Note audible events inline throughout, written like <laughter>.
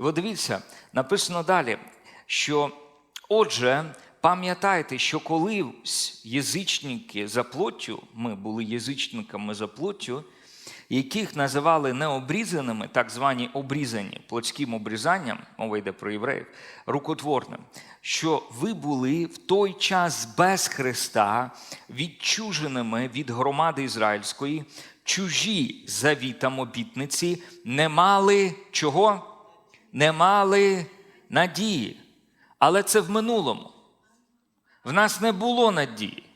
І от дивіться, написано далі, що отже, пам'ятайте, що колись язичники за плоттю, ми були язичниками за плоттю, яких називали необрізаними, так звані обрізані плотським обрізанням, мова йде про євреїв, рукотворним, що ви були в той час без Христа, відчуженими від громади ізраїльської, чужі завітам обітниці, не мали чого? Не мали надії. Але це в минулому. В нас не було надії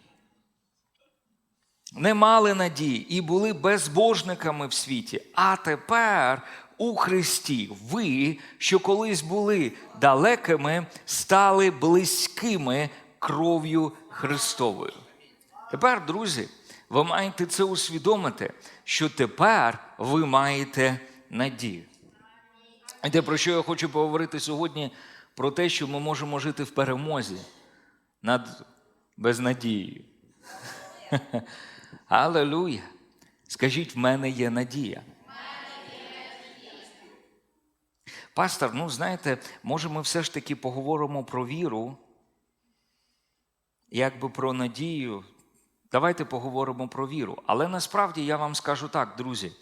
не мали надії і були безбожниками в світі. А тепер у Христі ви, що колись були далекими, стали близькими кров'ю Христовою. Тепер, друзі, ви маєте це усвідомити, що тепер ви маєте надію. І те, про що я хочу поговорити сьогодні, про те, що ми можемо жити в перемозі над безнадією. <laughs> Алелуя! Скажіть, в мене є надія. Пастор, ну знаєте, може, ми все ж таки поговоримо про віру, якби про надію. Давайте поговоримо про віру. Але насправді я вам скажу так, друзі,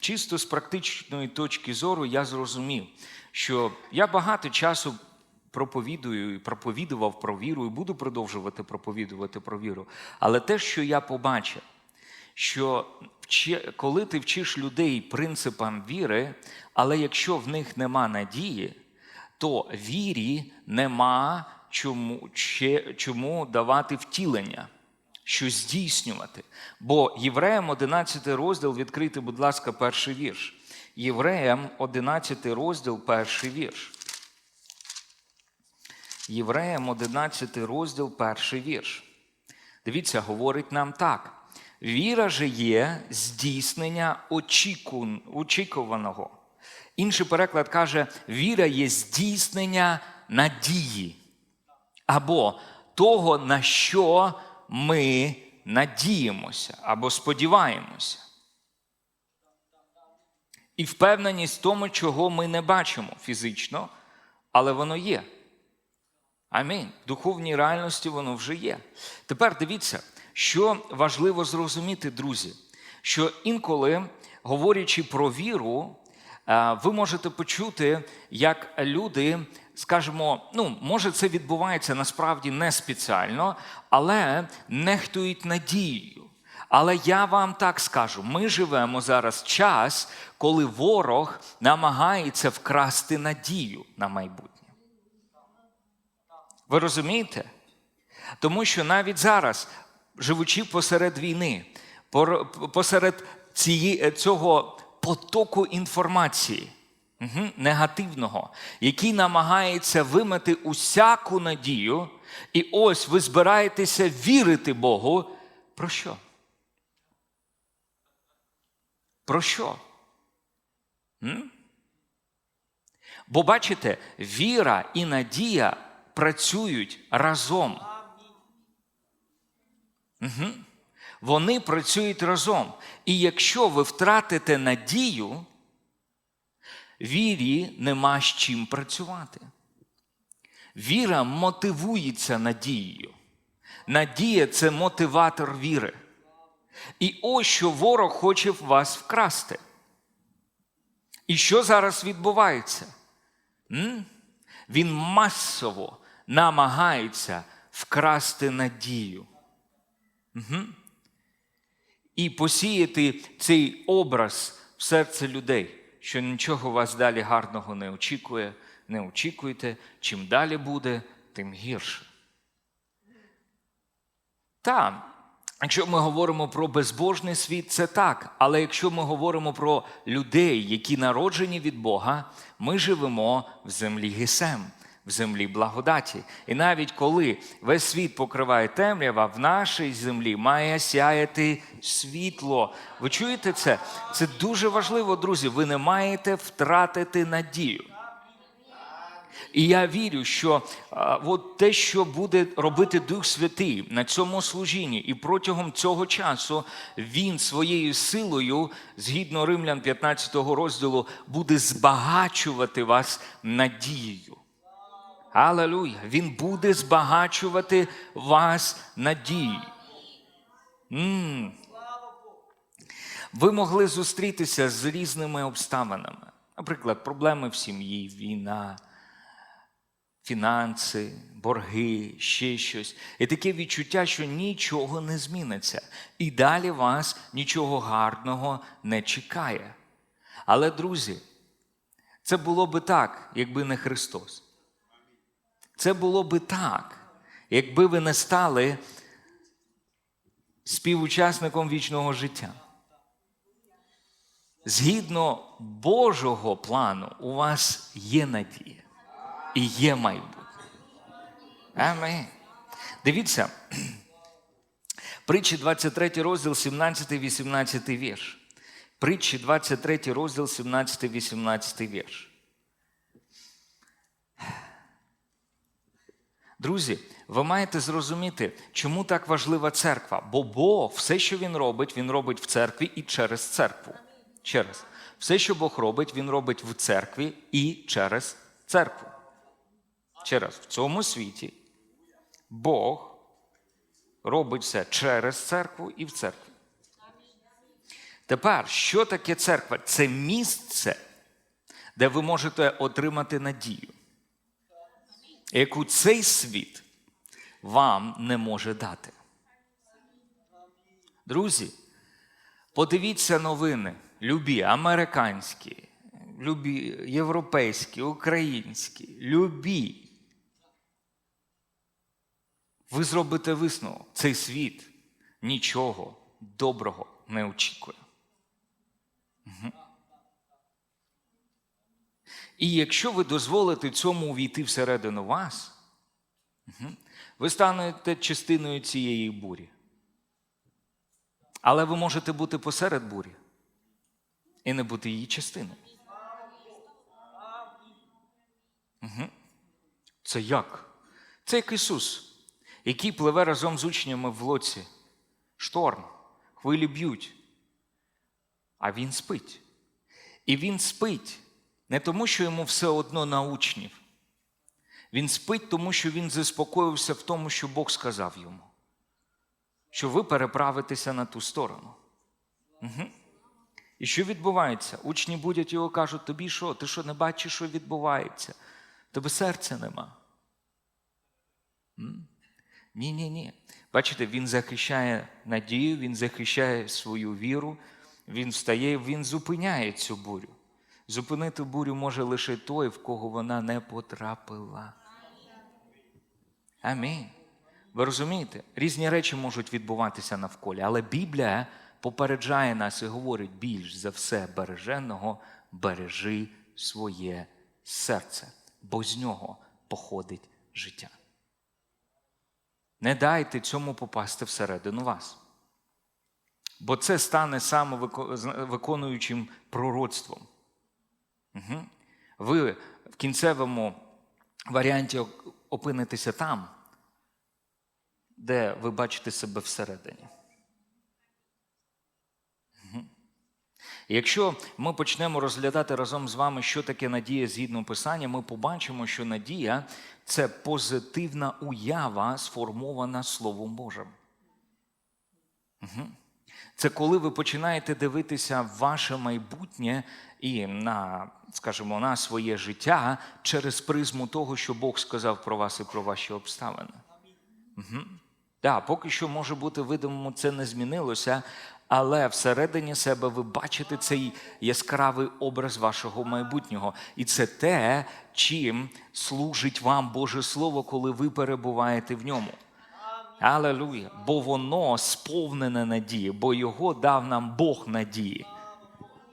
чисто з практичної точки зору я зрозумів, що я багато часу проповідую і проповідував про віру, і буду продовжувати проповідувати про віру. Але те, що я побачив, що коли ти вчиш людей принципам віри, але якщо в них нема надії, то вірі нема чому, чому давати втілення, що здійснювати. Бо Євреям 11 розділ, відкрити, будь ласка, перший вірш. Євреям 11 розділ, перший вірш. Євреям 11 розділ, перший вірш. Дивіться, говорить нам так. Віра же є здійснення очікуваного. Інший переклад каже: віра є здійснення надії або того, на що ми надіємося або сподіваємося. І впевненість в тому, чого ми не бачимо фізично, але воно є. Амінь. В духовній реальності воно вже є. Тепер дивіться, що важливо зрозуміти, друзі, що інколи, говорячи про віру, ви можете почути, як люди, скажімо, ну, може, це відбувається насправді не спеціально, але нехтують надією. Але я вам так скажу: ми живемо зараз час, коли ворог намагається вкрасти надію на майбутнє. Ви розумієте? Тому що навіть зараз, живучи посеред війни, посеред цього потоку інформації угу, негативного, який намагається вимити усяку надію, і ось ви збираєтеся вірити Богу. Про що? Про що? М? Бо бачите, віра і надія працюють разом. Угу. Вони працюють разом. І якщо ви втратите надію, вірі нема з чим працювати. Віра мотивується надією. Надія це мотиватор віри. І ось що ворог хоче вас вкрасти. І що зараз відбувається? М? Він масово намагається вкрасти надію. Угу. І посіяти цей образ в серце людей, що нічого вас далі гарного не очікує, не очікуйте, чим далі буде, тим гірше. Так, якщо ми говоримо про безбожний світ, це так. Але якщо ми говоримо про людей, які народжені від Бога, ми живемо в землі Гесем, в землі благодаті. І навіть коли весь світ покриває темрява, в нашій землі має сяяти світло. Ви чуєте це? Це дуже важливо, друзі. Ви не маєте втратити надію. І я вірю, що а, от те, що буде робити Дух Святий на цьому служінні, і протягом цього часу він своєю силою, згідно Римлян 15 розділу, буде збагачувати вас надією. Алелуя! Він буде збагачувати вас надією. М. Ви могли зустрітися з різними обставинами. Наприклад, проблеми в сім'ї, війна, фінанси, борги, ще щось. І таке відчуття, що нічого не зміниться. І далі вас нічого гарного не чекає. Але, друзі, це було би так, якби не Христос. Це було би так, якби ви не стали співучасником вічного життя. Згідно Божого плану, у вас є надія і є майбутнє. Амінь. Дивіться, притчі 23 розділ, 17-18 вірш. Притчі 23 розділ, 17-18 вірш. Друзі, ви маєте зрозуміти, чому так важлива церква. Бо Бог, все, що Він робить, Він робить в церкві і через церкву. Через. Все, що Бог робить, Він робить в церкві і через церкву. Через в цьому світі Бог робить все через церкву і в церкві. Тепер, що таке церква? Це місце, де ви можете отримати надію, яку цей світ вам не може дати. Друзі, подивіться новини, любі американські, любі європейські, українські, любі. Ви зробите висновок. Цей світ нічого доброго не очікує. І якщо ви дозволите цьому увійти всередину вас, ви станете частиною цієї бурі. Але ви можете бути посеред бурі і не бути її частиною. Угу. Це як? Це як Ісус, який пливе разом з учнями в лоці. Шторм, хвилі б'ють, а він спить. І він спить не тому, що йому все одно на учнів. Він спить, тому що він заспокоївся в тому, що Бог сказав йому, що ви переправитеся на ту сторону. Угу. І що відбувається? Учні будять його кажуть, тобі що? Ти що не бачиш, що відбувається? Тебе серця нема. Ні, ні, ні. Бачите, він захищає надію, він захищає свою віру, він встає, він зупиняє цю бурю. Зупинити бурю може лише той, в кого вона не потрапила. Амінь. Ви розумієте? Різні речі можуть відбуватися навколо, але Біблія попереджає нас і говорить більш за все береженого, бережи своє серце, бо з нього походить життя. Не дайте цьому попасти всередину вас. Бо це стане самовиконуючим пророцтвом. Угу. Ви в кінцевому варіанті опинитеся там, де ви бачите себе всередині. Угу. Якщо ми почнемо розглядати разом з вами, що таке надія згідно Писання, ми побачимо, що надія це позитивна уява, сформована Словом Божим. Угу. Це коли ви починаєте дивитися ваше майбутнє і на, скажімо, на своє життя через призму того, що Бог сказав про вас і про ваші обставини. Угу. Да, поки що може бути видимому, це не змінилося, але всередині себе ви бачите цей яскравий образ вашого майбутнього. І це те, чим служить вам Боже Слово, коли ви перебуваєте в ньому. Алелуя! Бо воно сповнене надії, бо його дав нам Бог надії.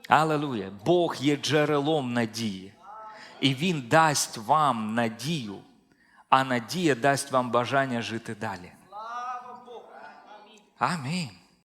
Алелуя! Бог є джерелом надії. І Він дасть вам надію, а надія дасть вам бажання жити далі. Амінь.